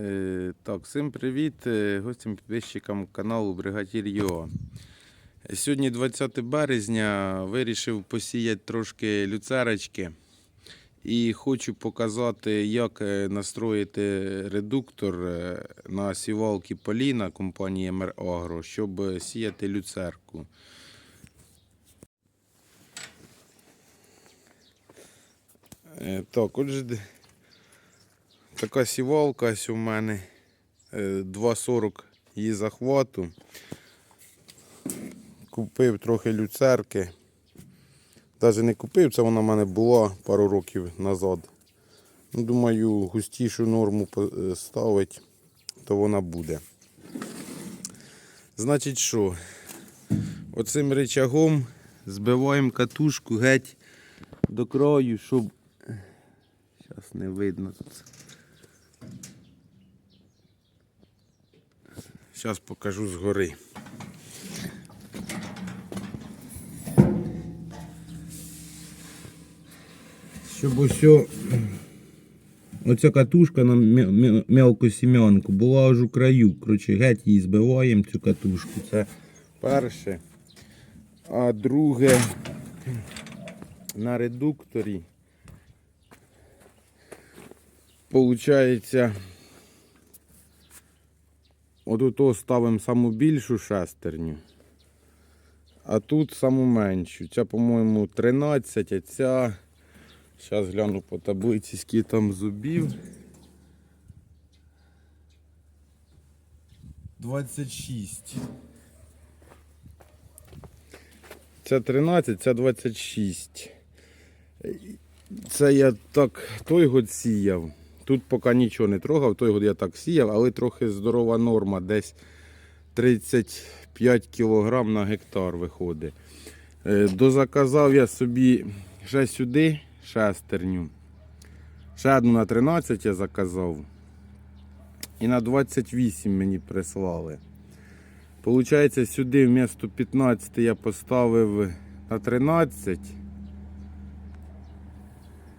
Е, Так, всім привіт е, гостям підписчикам каналу Бригадір ЮА. Сьогодні 20 березня вирішив посіяти трошки люцерочки і хочу показати, як е, настроїти редуктор на сівалки Поліна компанії МР Агро, щоб сіяти люцерку. Так, отже, така сівалка ось у мене. Е, 2,40 її захвату. Купив трохи люцерки. Навіть не купив, це вона в мене була пару років назад. Ну, Думаю, густішу норму е, ставить, то вона буде. Значить що? Оцим рычагом збиваємо катушку геть до краю, щоб. Зараз не видно тут. Зараз покажу згори. Щоб усьо оця катушка на мелку сім'янку була аж у краю. Коротше, геть її збиваємо цю катушку. Це перше. А друге на редукторі. Получається, от ото ставимо саму більшу шестерню, а тут саму меншу. Ця, по-моєму, 13, а ця. Зараз гляну по таблиці, скільки там зубів. 26. Ця 13, ця 26. Це я так той год сіяв. Тут поки нічого не трогав, той год я так сіяв, але трохи здорова норма, десь 35 кг на гектар виходить. Е, Дозаказав я собі ще сюди шестерню. Ще одну на 13 я заказав. І на 28 мені прислали. Получається, сюди вмісто 15 я поставив на 13.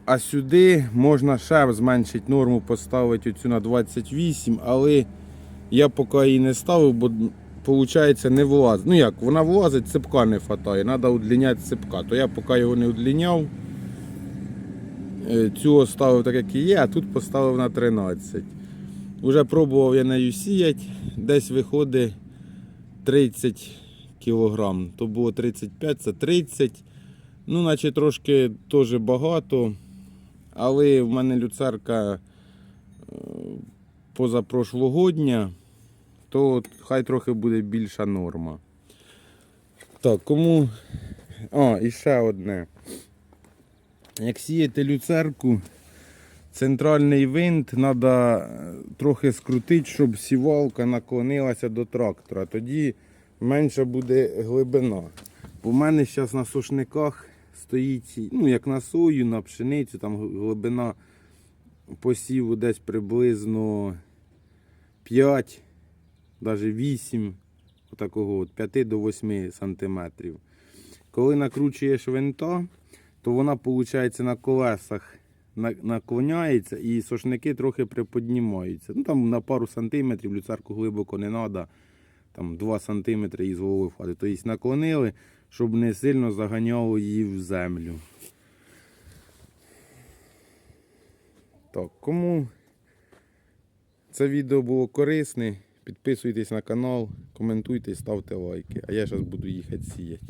А сюди можна ще зменшити норму, поставити оцю на 28, але я поки її не ставив, бо виходить не влазить. Ну як, вона влазить, цепка не вистачає, треба удлиняти цепка. То я поки його не удлиняв, е, цю оставив так, як і є, а тут поставив на 13. Уже пробував я нею сіяти, десь виходить 30 кг. То було 35, це 30. Ну, наче трошки теж багато. Але в мене люцерка е, позапрошлогодня, то хай трохи буде більша норма. Так, кому. А, і ще одне. Як сіяти люцерку, центральний винт треба трохи скрутити, щоб сівалка наклонилася до трактора. Тоді менша буде глибина. У мене зараз на сушниках стоїть, ну як на сою, на пшеницю, там глибина посіву десь приблизно 5, навіть 8, отакого от 5 до 8 сантиметрів. Коли накручуєш винта, то вона, виходить, на колесах наклоняється і сошники трохи приподнімаються. Ну там на пару сантиметрів люцерку глибоко не треба, там 2 сантиметри із голови входить. Тобто наклонили, щоб не сильно заганяло її в землю. Так, кому це відео було корисне, підписуйтесь на канал, коментуйте, ставте лайки. А я зараз буду їхати сіяти.